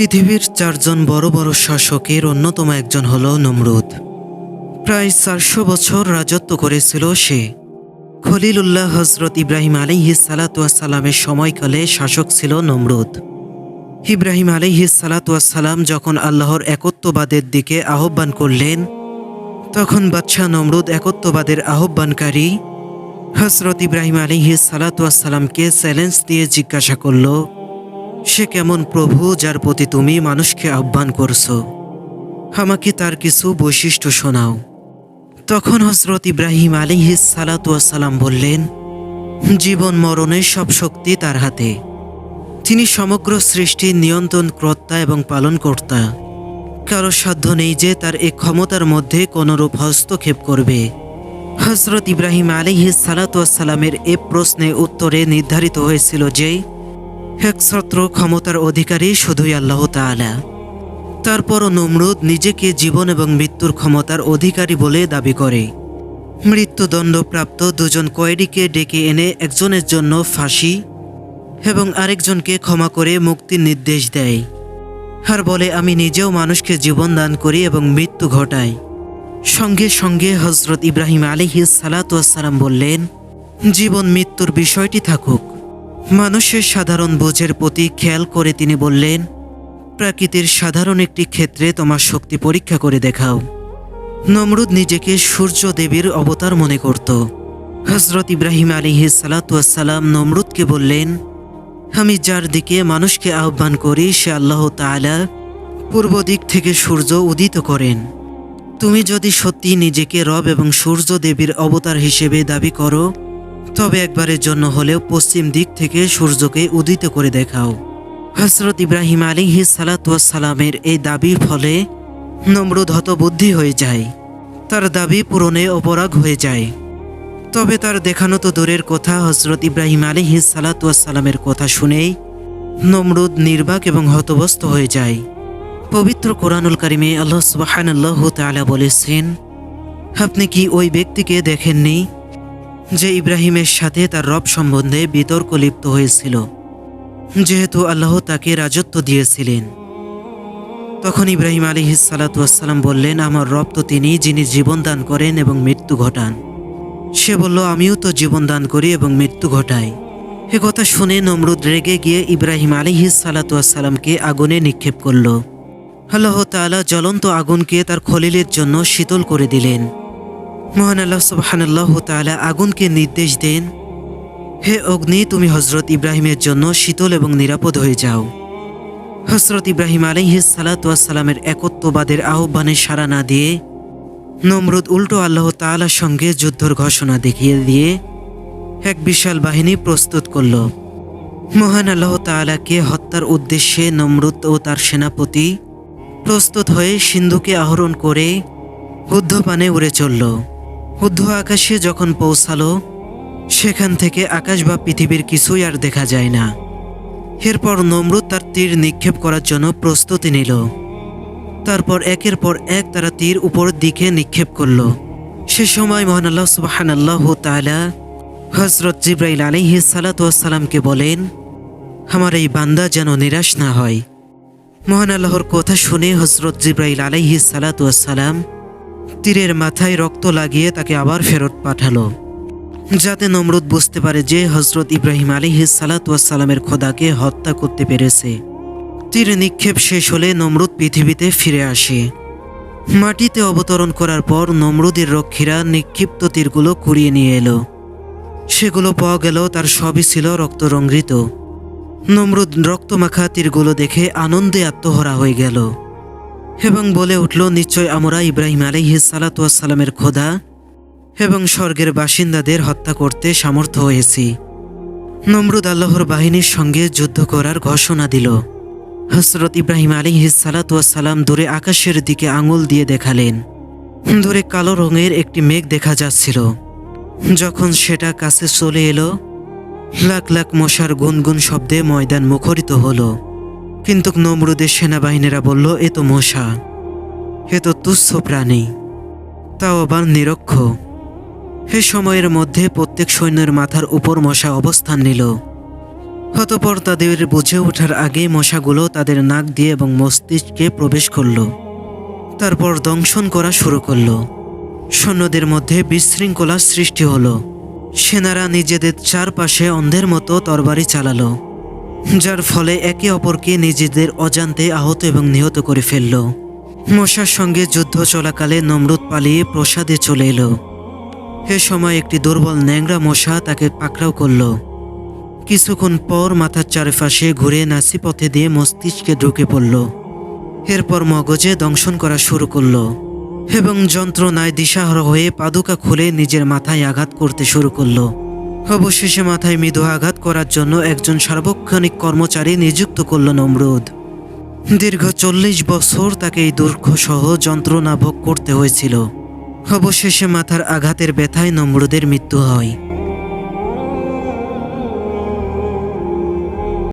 পৃথিবীর চারজন বড় বড় শাসকের অন্যতম একজন হল নমরুদ। প্রায় চারশো বছর রাজত্ব করেছিল সে। খলিলুল্লাহ হজরত ইব্রাহিম আলিহি সালাতামের সময়কালে শাসক ছিল নমরুদ। ইব্রাহিম আলিহি সালাতাম যখন আল্লাহর একত্ববাদের দিকে আহ্বান করলেন, তখন বাদশাহ নমরুদ একত্ববাদের আহ্বানকারী হজরত ইব্রাহিম আলিহি সালাতামকে চ্যালেঞ্জ দিয়ে জিজ্ঞাসা করল সে কেমন প্রভু যার প্রতি তুমি মানুষকে আহ্বান করছ? আমাকে তার কিছু বৈশিষ্ট্য শোনাও। তখন হজরত ইব্রাহিম আলিহি সালাতাম বললেন, জীবন মরণের সব শক্তি তার হাতে। তিনি সমগ্র সৃষ্টির নিয়ন্ত্রণ, কর্তা এবং পালনকর্তা। কারও সাধ্য নেই যে তার এই ক্ষমতার মধ্যে কোনরূপ হস্তক্ষেপ করবে। হজরত ইব্রাহিম আলিহি সালাতামের এ প্রশ্নে উত্তরে নির্ধারিত হয়েছিল যে একছত্র ক্ষমতার অধিকারী শুধুই আল্লাহ তাআলা। তারপরও নমরুদ নিজেকে জীবন এবং মৃত্যুর ক্ষমতার অধিকারী বলে দাবি করে। মৃত্যুদণ্ডপ্রাপ্ত দুজন কয়েডিকে ডেকে এনে একজনের জন্য ফাঁসি এবং আরেকজনকে ক্ষমা করে মুক্তির নির্দেশ দেয়। আর বলে, আমি নিজেও মানুষকে জীবন দান করি এবং মৃত্যু ঘটাই। সঙ্গে সঙ্গে হজরত ইব্রাহিম আলিহি সালাতাম বললেন, জীবন মৃত্যুর বিষয়টি থাকুক। মানুষের সাধারণ বোঝের প্রতি খেয়াল করে তিনি বললেন, প্রাকৃতির সাধারণ একটি ক্ষেত্রে তোমার শক্তি পরীক্ষা করে দেখাও। নমরুদ নিজেকে সূর্য দেবীর অবতার মনে করত। হজরত ইব্রাহিম আলিহি সালাতাম নমরুদকে বললেন, আমি যার দিকে মানুষকে আহ্বান করি, সে আল্লাহ তাআলা পূর্ব দিক থেকে সূর্য উদিত করেন। তুমি যদি সত্যি নিজেকে রব এবং সূর্য দেবীর অবতার হিসেবে দাবি করো তবে একবারের জন্য হলেও পশ্চিম দিক থেকে সূর্যকে উদিত করে দেখাও। হজরত ইব্রাহিম আলিহি সালাতামের এই দাবির ফলে নমরুদ হতবুদ্ধি হয়ে যায়। তার দাবি পূরণে অপরাগ হয়ে যায়। তবে তার দেখানো তো দূরের কথা হজরত ইব্রাহিম আলিহি সালাতামের কথা শুনেই নমরুদ নির্বাক এবং হতবস্ত হয়ে যায়। পবিত্র কোরআনুল কারিমে আল্লাহ সুবাহান্লাহ তালা বলেছেন, আপনি কি ওই ব্যক্তিকে দেখেননি? যে ইব্রাহিমের সাথে তার রব সম্বন্ধে বিতর্ক লিপ্ত হয়েছিল। যেহেতু আল্লাহ তাকে রাজত্ব দিয়েছিলেন। তখন ইব্রাহিম আলী সালাতাম বললেন, আমার রব তো তিনি যিনি জীবন দান করেন এবং মৃত্যু ঘটান। সে বলল, আমিও তো জীবন দান করি এবং মৃত্যু ঘটাই। এ কথা শুনে নমরুদ রেগে গিয়ে ইব্রাহিম আলী সালাতামকে আগুনে নিক্ষেপ করল। আল্লাহ তালা জ্বলন্ত আগুনকে তার খলিলের জন্য শীতল করে দিলেন। মহান আল্লাহ সুবাহান্লাহ তালা আগুনকে নির্দেশ দেন, হে অগ্নি, তুমি হজরত ইব্রাহিমের জন্য শীতল এবং নিরাপদ হয়ে যাও। হজরত ইব্রাহিম আলিহি সালাতামের একত্ববাদের আহ্বানে সাড়া না দিয়ে নমরুদ উল্টো আল্লাহ তালার সঙ্গে যুদ্ধর ঘোষণা দেখিয়ে দিয়ে এক বিশাল বাহিনী প্রস্তুত করল। মহান আল্লাহ তালাকে হত্যার উদ্দেশ্যে নমরুদ ও তার সেনাপতি প্রস্তুত হয়ে সিন্ধুকে আহরণ করে ঊর্ধ্বপানে উড়ে চলল। ঊর্ধ্ব আকাশে যখন পৌঁছালো, সেখান থেকে আকাশ বা পৃথিবীর কিছুই আর দেখা যায় না। এরপর নমরুদ তার তীর নিক্ষেপ করার জন্য প্রস্তুতি নিল। তারপর একের পর এক তারা তীর উপর দিকে নিক্ষেপ করল। সে সময় মহান আল্লাহ সুবাহান আল্লাহ তালা হজরত জিব্রাইল আলিহি সালাতামকে বলেন, আমার এই বান্দা যেন নিরাশ না হয়। মহান আল্লাহর কথা শুনে হজরত জিব্রাইল আলাইহি সালাতাম তীরের মাথায় রক্ত লাগিয়ে তাকে আবার ফেরত পাঠালো। যাতে নমরুদ বুঝতে পারে যে হজরত ইব্রাহিম আলিহি সালাতামের খোদাকে হত্যা করতে পেরেছে। তীর নিক্ষেপ শেষ হলে নমরুদ পৃথিবীতে ফিরে আসে। মাটিতে অবতরণ করার পর নমরুদের রক্ষীরা নিক্ষিপ্ত তীরগুলো কুড়িয়ে নিয়ে এলো। সেগুলো পাওয়া গেল তার সবই ছিল রক্তরঙ্গিত। নমরুদ রক্তমাখা তীরগুলো দেখে আনন্দে আত্মহরা হয়ে গেল। এবং বলে উঠল, নিশ্চয় আমরা ইব্রাহিম আলিহি সালাতামের খোদা এবং স্বর্গের বাসিন্দাদের হত্যা করতে সামর্থ্য হয়েছি। নমরুদ আল্লাহর বাহিনীর সঙ্গে যুদ্ধ করার ঘোষণা দিল। হজরত ইব্রাহিম আলী সালাতাম দূরে আকাশের দিকে আঙুল দিয়ে দেখালেন। দূরে কালো রঙের একটি মেঘ দেখা যাচ্ছিল। যখন সেটা কাছে চলে এলো, লাখ লাখ মশার গুনগুন শব্দে ময়দান মুখরিত হলো। কিন্তু নমরুদের সেনাবাহিনীরা বলল, এ তো মশা, এ তো তুচ্ছ প্রাণী, তাও আবার নিরক্ষ। এ সময়ের মধ্যে প্রত্যেক সৈন্যের মাথার উপর মশা অবস্থান নিল। অতপর তাদের বুঝে ওঠার আগে মশাগুলো তাদের নাক দিয়ে এবং মস্তিষ্কে প্রবেশ করল। তারপর দংশন করা শুরু করল। সৈন্যদের মধ্যে বিশৃঙ্খলা সৃষ্টি হলো। সেনারা নিজেদের চারপাশে অন্ধের মতো তরবারি চালালো। যার ফলে একে অপরকে নিজেদের অজান্তে আহত এবং নিহত করে ফেলল। মশার সঙ্গে যুদ্ধ চলাকালে নমরুদ পালিয়ে প্রসাদে চলে এলো। এ সময় একটি দুর্বল ন্যাংরা মশা তাকে পাকড়াও করল। কিছুক্ষণ পর মাথার চারপাশে ঘুরে নাসি পথে দিয়ে মস্তিষ্কে ঢুকে পড়ল। এরপর মগজে দংশন করা শুরু করল এবং যন্ত্রণায় দিশাহারা হয়ে পাদুকা খুলে নিজের মাথায় আঘাত করতে শুরু করল। অবশেষে মাথায় মৃদু আঘাত করার জন্য একজন সার্বক্ষণিক কর্মচারী নিযুক্ত করল নমরুদ। দীর্ঘ চল্লিশ বছর তাকে এই দুর্ঘ সহ যন্ত্রণা ভোগ করতে হয়েছিল। অবশেষে মাথার আঘাতের ব্যথায় নমরুদের মৃত্যু হয়।